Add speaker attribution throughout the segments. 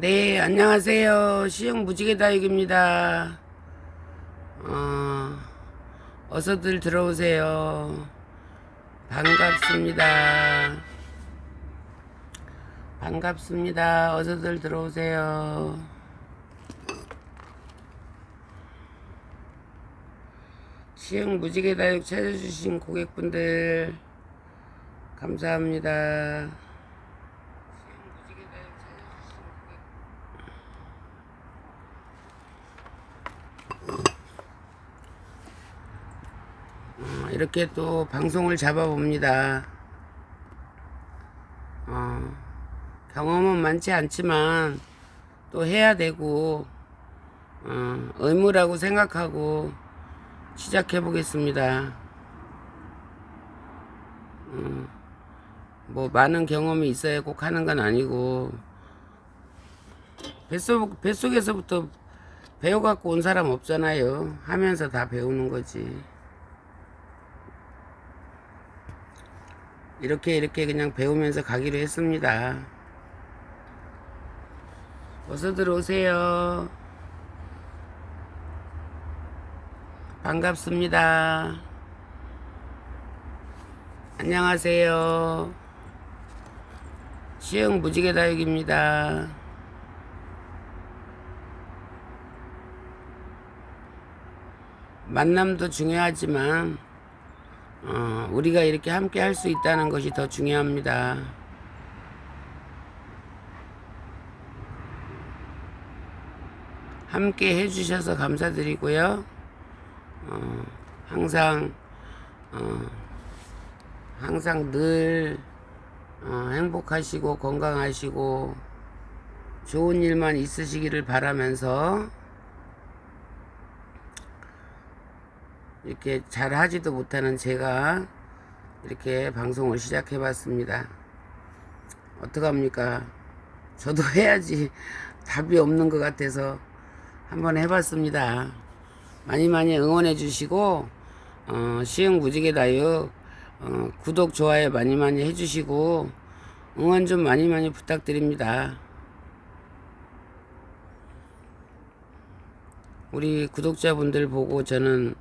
Speaker 1: 네, 안녕하세요. 시흥 무지개 다육입니다. 어, 어서들 들어오세요. 반갑습니다. 반갑습니다. 어서들 들어오세요. 시흥 무지개 다육 찾아주신 고객분들 감사합니다. 어, 이렇게 또 방송을 잡아봅니다. 어, 경험은 많지 않지만 또 해야 되고 어, 의무라고 생각하고 시작해 보겠습니다. 음, 뭐 많은 경험이 있어야 꼭 하는 건 아니고 뱃속 뱃속에서부터 배워갖고 온 사람 없잖아요. 하면서 다 배우는 거지. 이렇게 이렇게 그냥 배우면서 가기로 했습니다. 어서 들어오세요. 반갑습니다. 안녕하세요. 시흥 무지개 다육입니다. 만남도 중요하지만 어, 우리가 이렇게 함께 할 수 있다는 것이 더 중요합니다. 함께 해주셔서 감사드리고요. 어, 항상 어, 항상 늘 어, 행복하시고 건강하시고 좋은 일만 있으시기를 바라면서 이렇게 잘 하지도 못하는 제가 이렇게 방송을 시작해 봤습니다. 어떡합니까? 저도 해야지 답이 없는 것 같아서 한번 해봤습니다. 많이 많이 응원해 주시고, 어, 시흥 무지개 다육, 어, 구독, 좋아요 많이 많이 해주시고, 응원 좀 많이 많이 부탁드립니다. 우리 구독자분들 보고 저는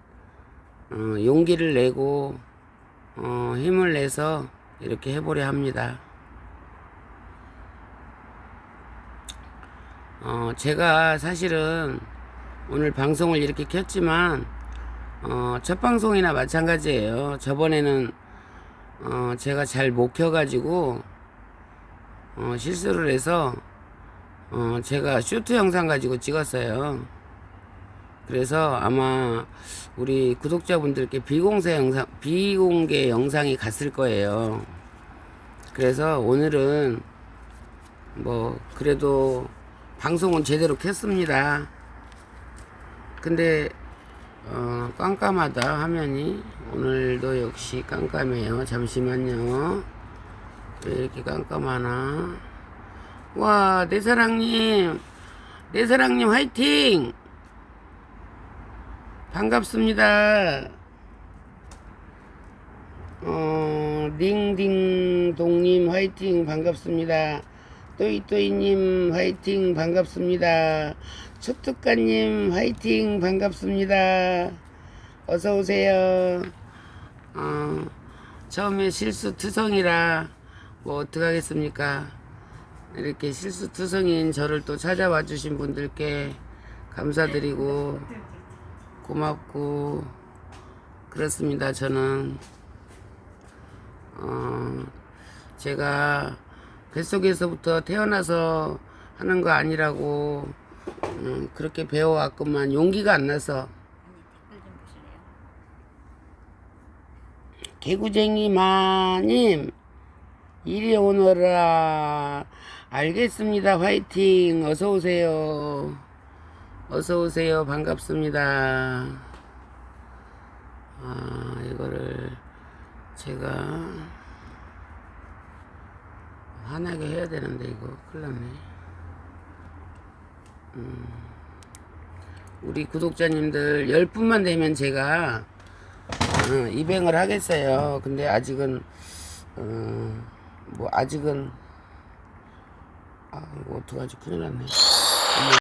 Speaker 1: 어, 용기를 내고 어, 힘을 내서 이렇게 해보려 합니다. 어, 제가 사실은 오늘 방송을 이렇게 켰지만 어, 첫 방송이나 마찬가지예요. 저번에는 어, 제가 잘 못 켜가지고 어, 실수를 해서 어, 제가 쇼트 영상 가지고 찍었어요. 그래서 아마 우리 구독자분들께 비공개 영상, 비공개 영상이 갔을 거예요. 그래서 오늘은 뭐 그래도 방송은 제대로 켰습니다. 근데 어, 깜깜하다 화면이 오늘도 역시 깜깜해요. 잠시만요. 왜 이렇게 깜깜하나? 와, 내 사랑님, 내 사랑님 화이팅! 반갑습니다. 어, 딩딩동님 화이팅 반갑습니다. 또이또이님 화이팅 반갑습니다. 초특가님 화이팅 반갑습니다. 어서 오세요. 어, 처음에 실수 투성이라 뭐 어떡하겠습니까? 이렇게 실수 투성인 저를 또 찾아와 주신 분들께 감사드리고 고맙고 그렇습니다. 저는. 어, 제가 뱃속에서부터 태어나서 하는 거 아니라고 음, 그렇게 배워왔건만 용기가 안 나서. 개구쟁이 마님 이리 오너라. 알겠습니다 화이팅. 어서 오세요 어서 오세요. 반갑습니다. 아 이거를 제가 환하게 해야 되는데 이거 큰일 났네. 음, 우리 구독자님들 10분만 되면 제가 어, 입행을 하겠어요. 근데 아직은 어, 뭐 아직은 아 이거 어떡하지? 큰일 났네